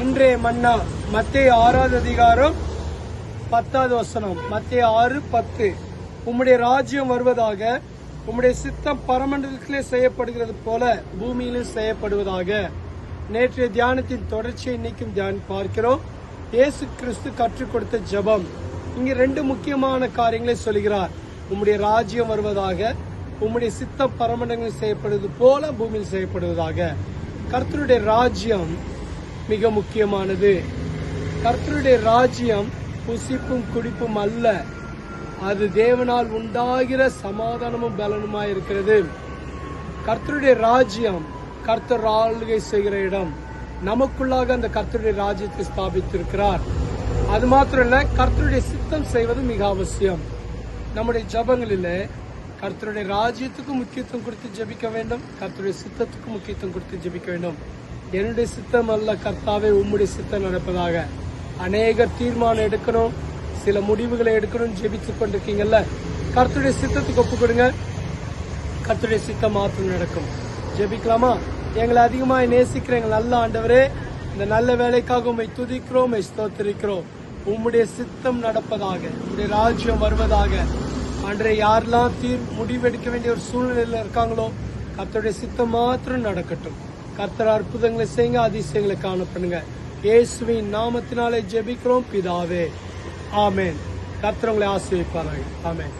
இன்றைய மன்னா மத்திய ஆறாவது அதிகாரம் பத்தாவது வசனம். மத்திய ஆறு பத்து. உம்முடைய ராஜ்யம் வருவதாக உம்முடைய சித்தம் பரமண்டலத்திலே செய்யப்படுகிறது போல பூமியிலும் செய்யப்படுவதாக. நேற்றைய தியானத்தின் தொடர்ச்சியை இன்னைக்கும் தியான் பார்க்கிறோம். இயேசு கிறிஸ்து கற்றுக் கொடுத்த ஜெபம். இங்கு ரெண்டு முக்கியமான காரியங்களை சொல்கிறார். உம்முடைய ராஜ்யம் வருவதாக உம்முடைய சித்தம் பரமண்டலங்களில் செய்யப்படுவது போல பூமியில் செய்யப்படுவதாக. கர்த்தருடைய ராஜ்யம் மிக முக்கியமானது. கர்த்தருடைய ராஜ்யம் புசிப்பும் குடிப்பும் அல்ல. அது தேவனால் உண்டாகிற சமாதானமும் பலனுமாய் இருக்கிறது. கர்த்தருடைய ராஜ்யம் கர்த்தர் ஆளுகை செய்கிற இடம். நமக்குள்ளாக அந்த கர்த்தருடைய ராஜ்யத்தை ஸ்தாபித்திருக்கிறார். அது மாத்திரம் இல்ல கர்த்தருடைய சித்தம் செய்வது மிக அவசியம். நம்முடைய ஜபங்களில் கர்த்தருடைய ராஜ்யத்துக்கு முக்கியத்துவம் கொடுத்து ஜெபிக்க வேண்டும் கர்த்தருடைய சித்தத்துக்கு முக்கியத்துவம் கொடுத்து ஜெபிக்க வேண்டும். என்னுடைய சித்தம் அல்ல கர்த்தாவே உம்முடைய சித்தம் நடப்பதாக. அநேகர் தீர்மானம் எடுக்கணும் சில முடிவுகளை எடுக்கணும் ஜெபித்து கொண்டிருக்கீங்கல்ல? கர்த்துடைய சித்தத்துக்கு ஒப்பு கொடுங்க கர்த்துடைய சித்தம் மாற்றம் நடக்கும். ஜெபிக்கலாமா? எங்களை அதிகமாக நேசிக்கிற எங்கள் நல்ல ஆண்டவரே இந்த நல்ல வேலைக்காக உண்மை துதிக்கிறோம் உம்மை ஸ்தோத்திரிக்கிறோம். உம்முடைய சித்தம் நடப்பதாக உங்களுடைய ராஜ்யம் வருவதாக. அன்றைய யாரெல்லாம் தீர் முடிவெடுக்க வேண்டிய ஒரு சூழ்நிலையில் இருக்காங்களோ கத்தோடைய சித்தம் மாத்திரம் நடக்கட்டும். கர்த்தர் அற்புதங்களை செய்யுங்க அதிசயங்களை காணப்படுங்க. இயேசுவின் நாமத்தினாலே ஜெபிக்கிறோம் பிதாவே. ஆமேன். கர்த்தர் உங்களை ஆசீர்வதிப்பார்கள் ஆமேன்.